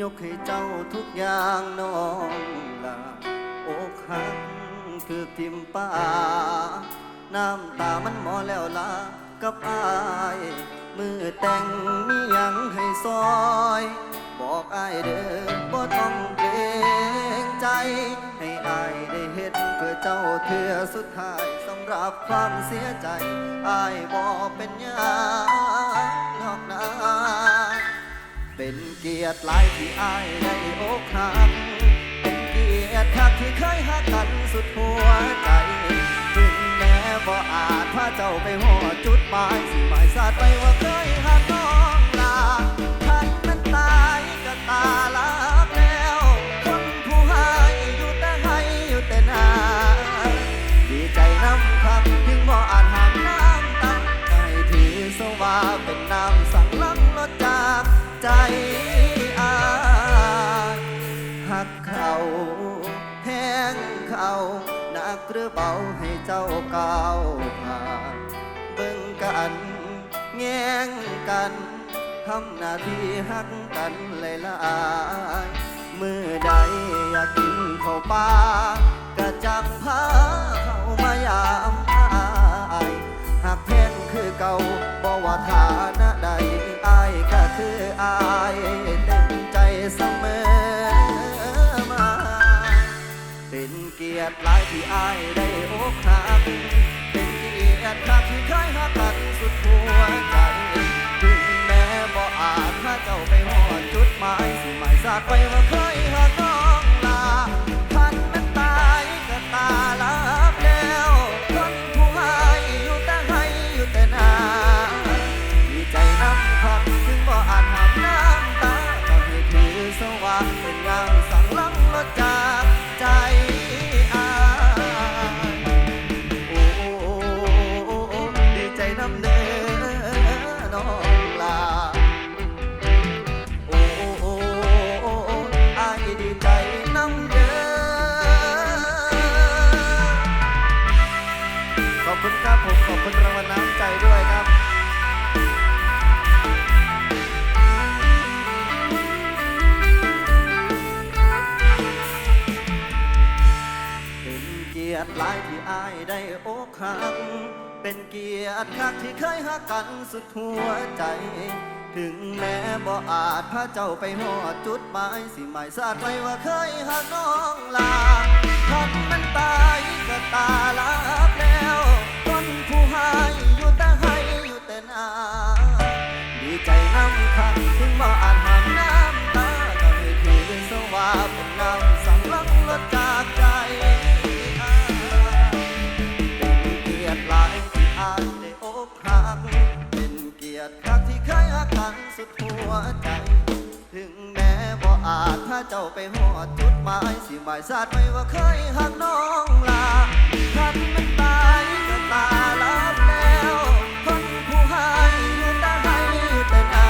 ยกให้เจ้าทุกอย่างน้องลาอกหักคือทิมป่า น้ำตามันหมอแล้วลากับอาย มือแต่งมียังให้ซอย บอกอายเด้อบ่ต้องเกรงใจ ให้อายได้เฮ็ดเพื่อเจ้าเทือสุดท้ายสำหรับความเสียใจอายบ่เป็นยังหรอกนะ เป็นเกียรติหลายที่อายได้อกหักเป็นเกียรติคักที่เคยหักกันสุดหัวใจ ถึงแม้บ่อาจพาเจ้าไปหอดจุดหมายสิหมายสาดไปว่าเคยหักน้องลาท่านนั้นตายก็ตาลา ใจอายหักเขาแห้งเขาหนักหรือเบาให้เจ้าก้าวผ่านเบิ่งกันแง่งกันทำหน้าที่หักกันหลายๆมือใดอยากกินข้าวปลากะจังพาเข้ามายามอายหากแทนคือเก่าบ่ว่าฐานะใด ก็คืออายเต็มใจเสมอมา เป็นเกียรติหลายที่อายได้โอกหักเป็นเกียรติครับที่เคยหักกันสุดหัวใจถึงแม้บ่อาจพาเจ้าไปหอดจุดหมายสิหมายสากไปว่าเคยหัก อายได้อกหัก เป็นเกียรติคักที่เคยหักกันสุดหัวใจ ถึงแม้บ่อาจพาเจ้าไปหอดจุดหมายสิหมายสาดไว้ว่าเคยหักน้องลาท่านมันตายก็ตาลับแล้วคนผู้ให้อยู่แต่ให้อยู่แต่นาดีใจน้ำคักถึงบ่อาจ สุดหัวใจ ถึงแม้บ่อาจถ้าเจ้าไปหอดจุดหมายสิหมายสาดไม่ว่าเคยหักน้องลาท่านมันตายก็ตาลับแล้วคนผู้ให้อยู่แต่ให้แต่นา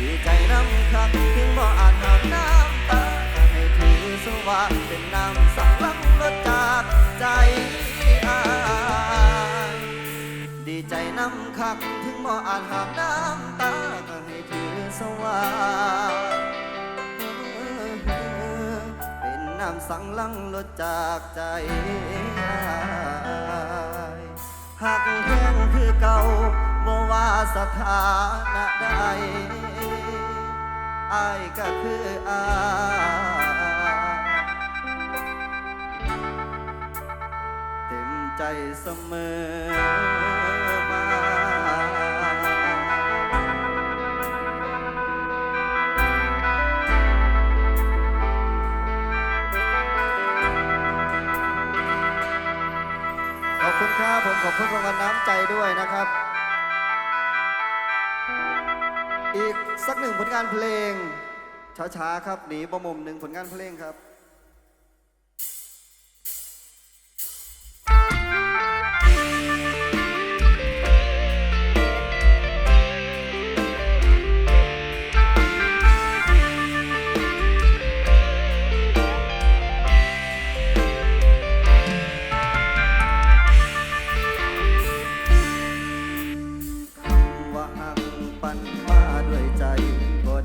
ดีใจน้ำคักถึงบ่อาจหามน้ำตาให้ถือสว่างเป็นน้ำสักลังลดจากใจอายดีใจน้ำคักถึงบ่อาจหามน้ำ เป็นน้ำสังลังลดจากใจหากแห้งคือเก่าบ่ว่าสถานะใดอายก็คืออายเต็มใจเสมอ สักหนึ่งผลงานเพลงช้าๆครับ หนีประมุมหนึ่งผลงานเพลงครับ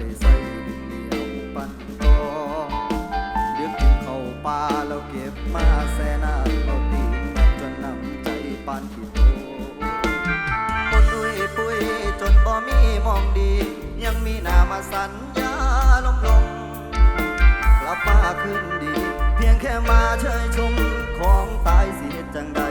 ได้ใส่ดินเหนียวปันรองเดือดกินเข้าป่าแล้วเก็บมาแซ่นาเอาตีนจนนำใจปานขี้โตบนดุยปุยจนบ่มีมองดี ยังมีหน้ามาสัญญาลมลมกลับมาคืนดี เพียงแค่มาเชยชมของตายเสียจังใดก็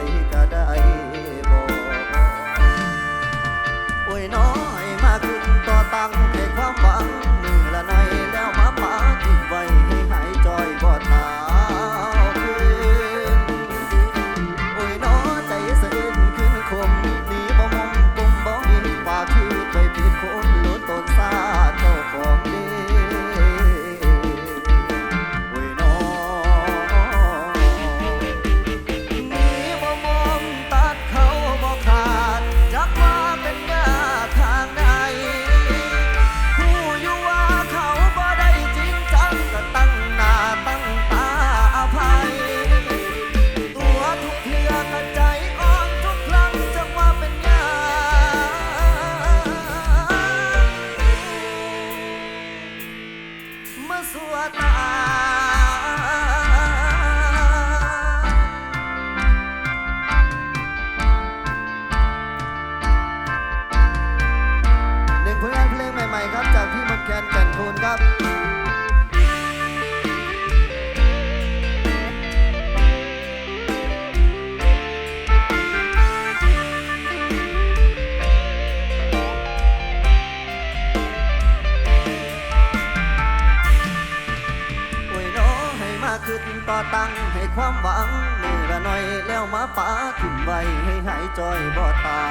ได มาป้าขึ้นไว้ให้หายจอยบ่ตา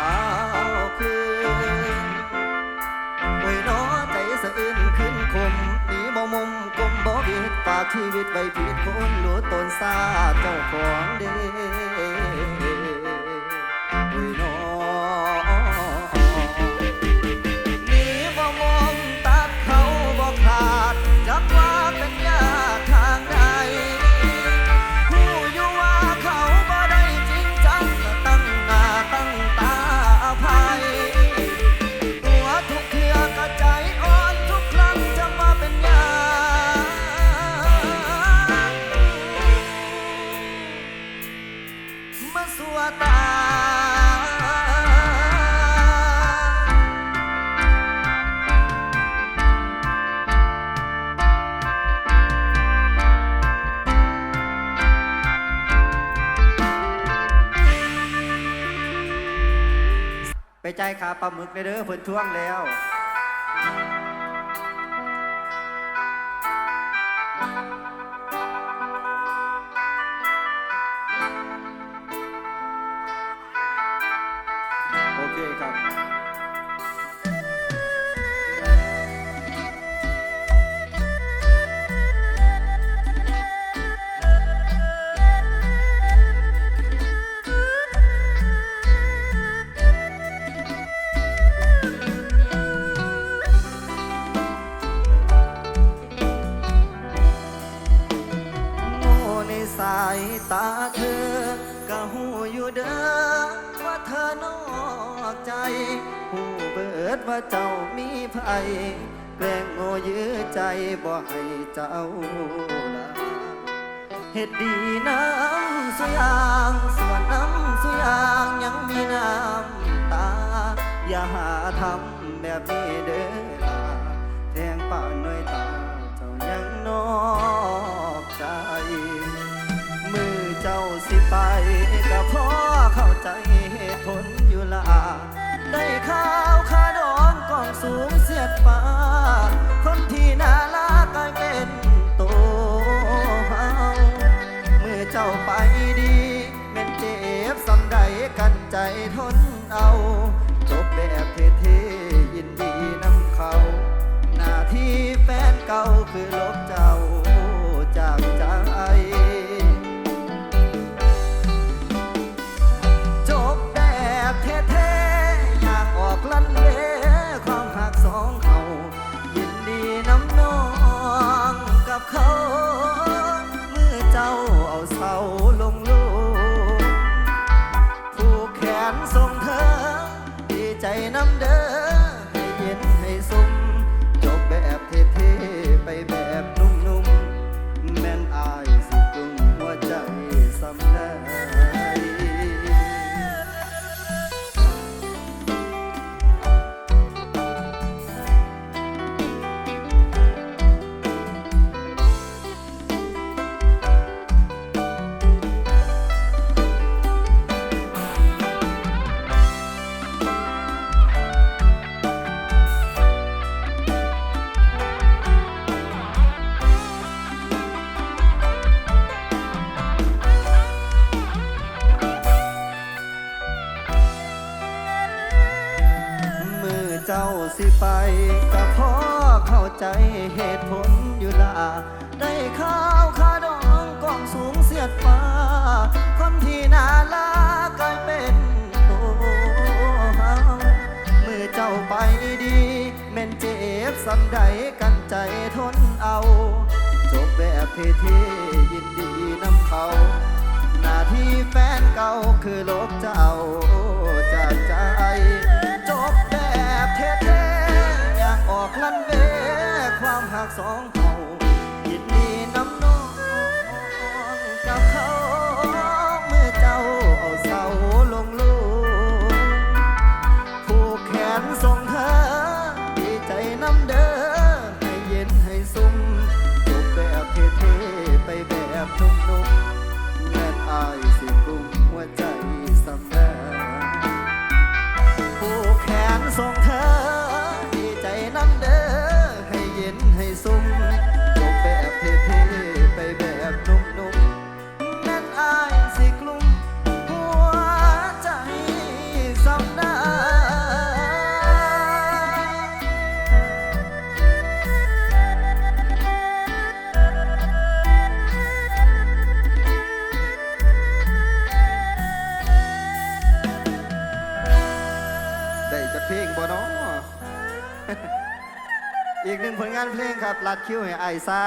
คืนโอ้ยน้อใจสะอื้นขึ้นคมหนีบ่มุมกลมบ่บิดฝากชีวิตไว้ผิดคนรู้ตนซาเจ้าของเด้าหมึกเลยเด้อเพิ่นท่วงแล้วโอเคครับ เบิดว่าเจ้ามีภัยแกล้งโง่ยื้อใจบ่ให้เจ้าลาเฮ็ดดีน้ำสุยางส่วนน้ำสุยางยังมีน้ำตา อย่าหาทำแบบนี้เด้อลาแทงป่านน้อยตา เจ้ายังนอกใจ ได้ข่าวข้าดองกองสูงเสียดฟ้า คนที่น่ารักกลายเป็นตัวเฮาเมื่อเจ้าไปดีแม่นเจ็บสำใดกันใจทนเอา ไปก็พอเข้าใจเหตุผลอยู่ละได้ข้าวคาดองกองสูงเสียดฟ้าคนที่น่าลากลายเป็นตัวเมื่อเจ้าไปดีแม่นเจ็บสันใดกันใจทนเอาจบแบบเท่ๆยินดีนำเขา หน้าที่แฟนเก่าคือลบเจ้าจากใจ อกนั้นเด้ความหักสองเ่า อีกหนึ่งผลงานเพลงครับลัดคิ้วให้ไอ้ไส้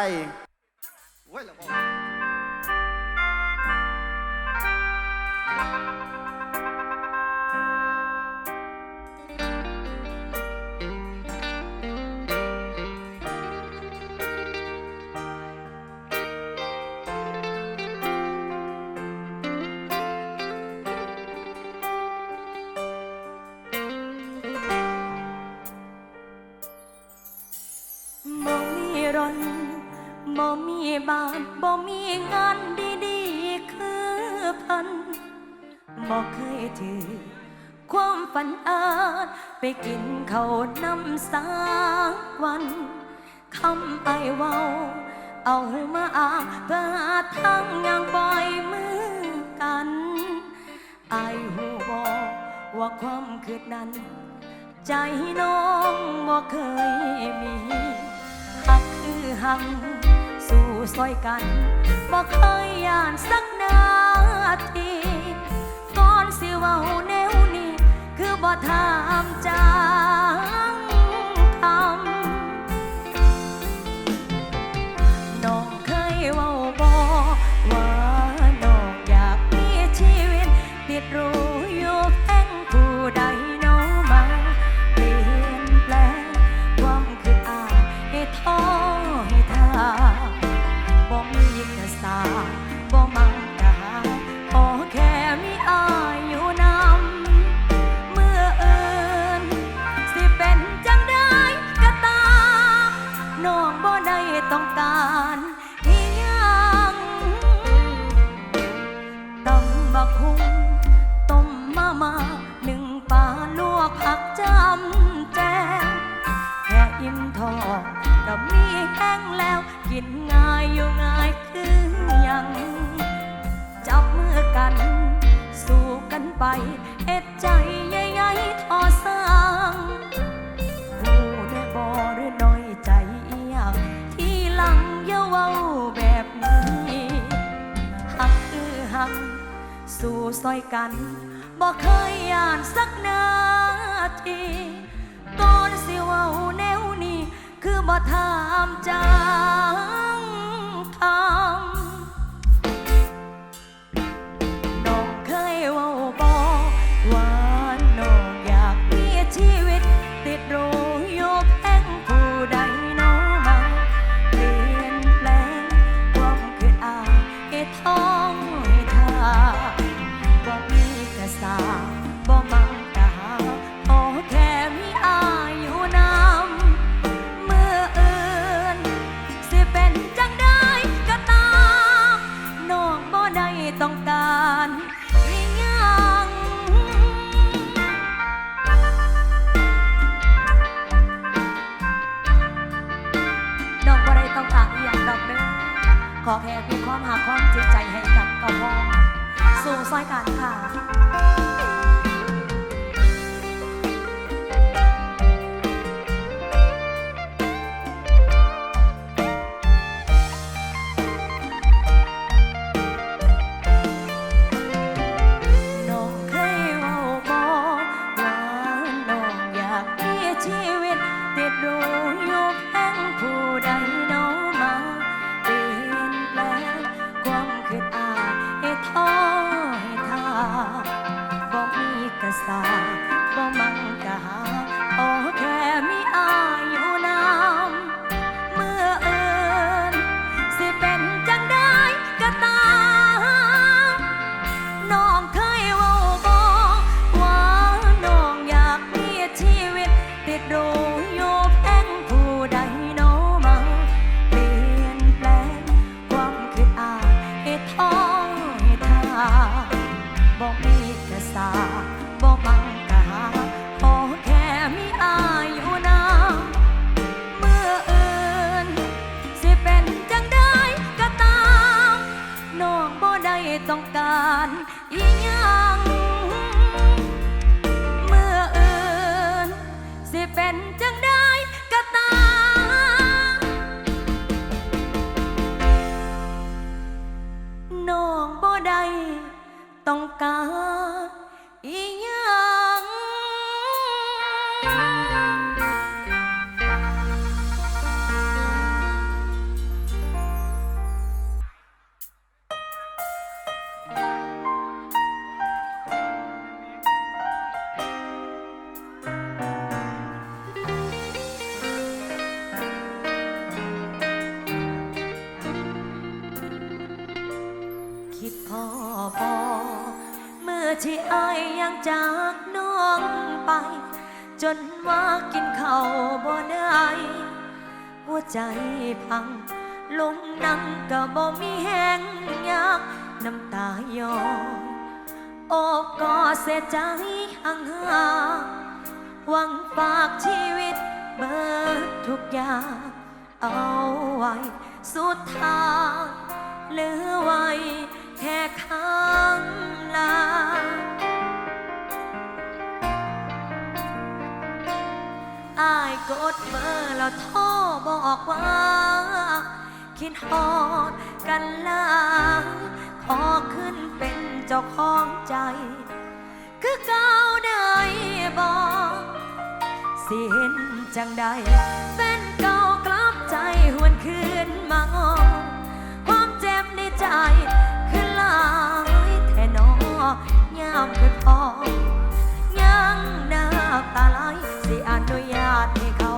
ความฝันอาจไปกินข้าวน้ำสางวันคำไอเว้า เอามาอาเพื่อทั้งยังปล่อยมือกันไอหูบอกว่าความคืดนั้น ใจน้องบ่เคยมีหักคือหัง สู่ซอยกันบ่เคยย่านสักนาทีก่อนสิเว้า บ่ถามใจ ซอยกันบ่เคยอ่านสักนาทีตอนสิเว้าแนวนี่คือบ่ถามจังคำ กร กา จนว่ากินข้าวบ่ได้หัวใจพัง ลงนั่งก็บ่มีแห้งยากน้ำตาย้อยโอบกอดเสียใจห่างหาหวังฝากชีวิตเบิดทุกอย่าง เอาไว้สุดทางเหลือไว้แค่ข้งลา อายกดเบอร์แล้วโทรบอกว่า คิดฮอดกันลาขอขึ้นเป็นเจ้าของใจ คือเก่าได้บอกสิเห็นจังใดแฟนเก่ากลับใจหวนคืนมางอความเจ็บในใจ คือลายแท่นอยามคือพอยังน้ำตาไหลสิอนุญาตให้เขา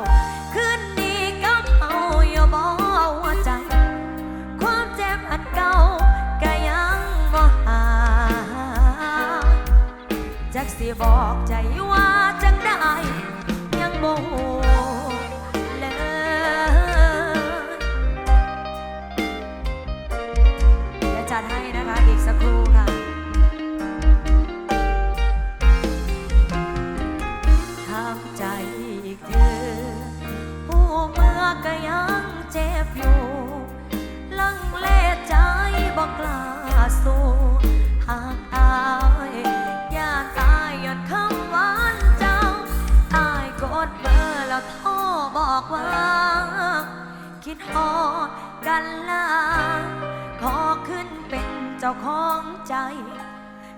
คืนนี้กับเอาอย่าบอกว่าใจ ความเจ็บอันเก่าก็ยังบ่หาจักสิบอกใจ ก็ยังเจ็บอยู่ ลังเลใจบอกกล้าสู้ หากอายอย่าตายย้อนคำหวานเจ้า อายกดเบอร์แล้วโทรบอกว่า คิดฮอดกันลาขอขึ้นเป็นเจ้าของใจ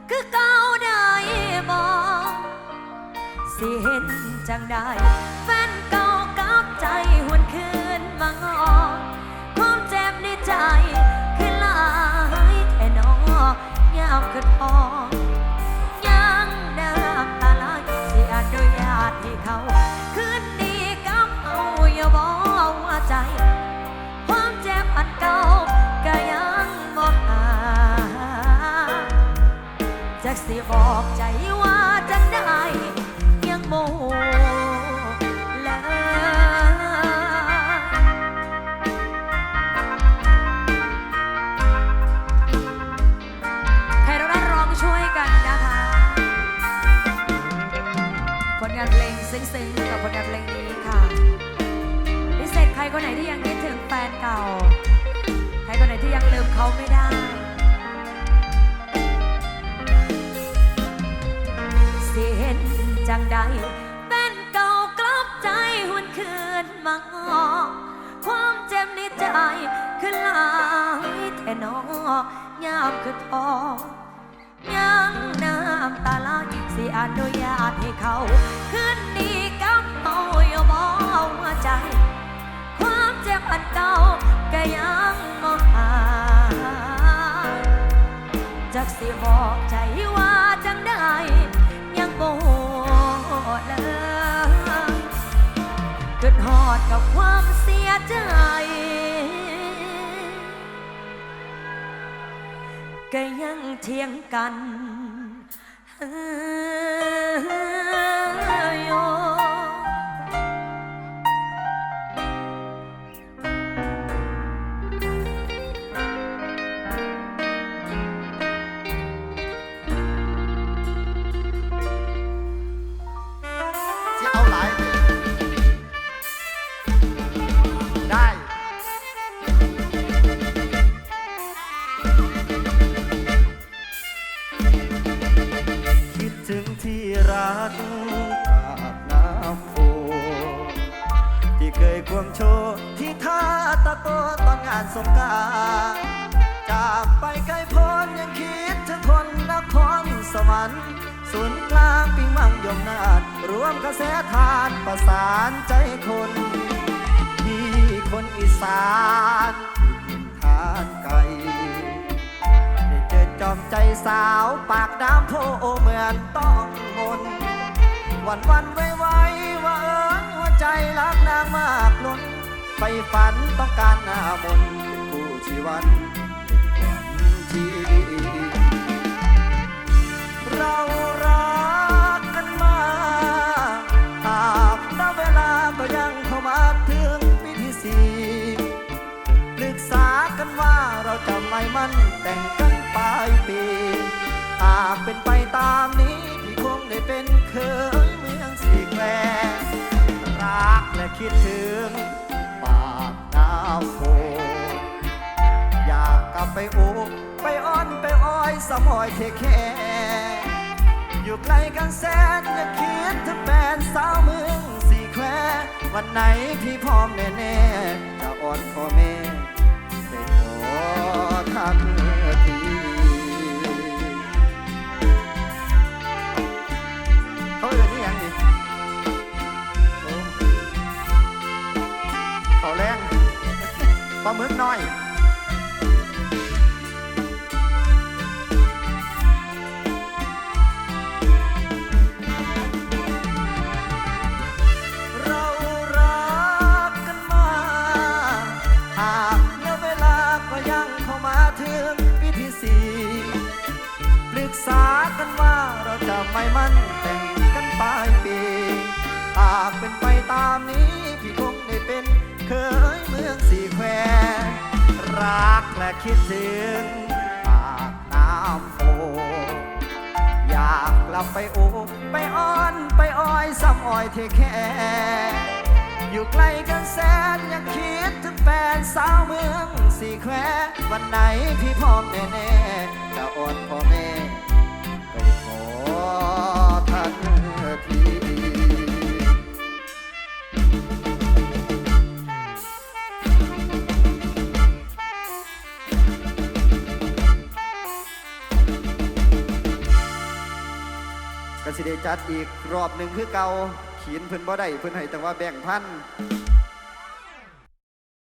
คือเก่าได้บอกสิเห็นจังได้แฟนเก่า กับใจหวนคืนมางอความเจ็บในใจ คือลายแท่นอยามขึ้นพอยังน้ำตาไหลสิอนุญาตให้เขาคืนนี้กับเอาอย่าบอกว่าใจ ความเจ็บอันเก่าก็ยังบ่หาจักสิบอกใจ ซึ้งๆกับผลงานเพลงนี้ค่ะพิเศษใครคนไหนที่ยังคิดถึงแฟนเก่า ใครคนไหนที่ยังลืมเขาไม่ได้ สิเห็นจังใดแฟนเก่ากลับใจหวนคืนมางอความเจ็บในใจคือลายแท่นอยามคือทอ ยังน้ำตาไหลสิอนุญาตให้เขา ขึ้นดีกับเมาอยาบอหัวใจ ความเจ็บอันเก่าก็ยังมองหาจากสิบอกใจว่าจังได้ยังโบดเลยเกิดหอดกับความเสียใจ ก็ยังเทียงกันเอ้ รวมกระแสทานประสานใจคนที่คนอีสานทานไก่ได้เจอจอมใจสาวปากน้ำโพเหมือนต้องมน วันวันไว้ไว้ว่าเอิญหัวใจรักนางมากล้นไปฝันต้องการหน้ามนต์เป็นคู่ชีวันเป็นขวัญชีวิตเรา มั่นแต่งกันปลายปีหากเป็นไปตามนี้พี่คงได้เป็นเคยเมืองสีแควรักและคิดถึงปากน้ำโพอยากกลับไปโอบไปอ้อนไปอ้อยสมอยเทแค่อยู่ไกลกันแสนอย่าคิดถึงแฟนสาวเมืองสีแคววันไหนพี่พร้อมแน่ๆจะอ่อนพ่อแม่ได้ขอ ทักทีเขาเอ่ยนี่ยังดิเขาแรงปลาหมึกน้อย และคิดถึงปากน้ำโพอยากกลับไปโอบไปอ้อนไปอ้อยซ้ำอ้อยเทแค่อยู่ไกล้กันแสนยังคิดถึงแฟนสาวเมืองสี่แคววันไหนพี่พร้อมแน่ๆจะอ่อนพ่อแม่ไปขอทันที ได้จัดอีกรอบหนึ่งคือเก่าขีนเพิ่นบ่ได้เพิ่นให้แต่ว่าแบ่งพัน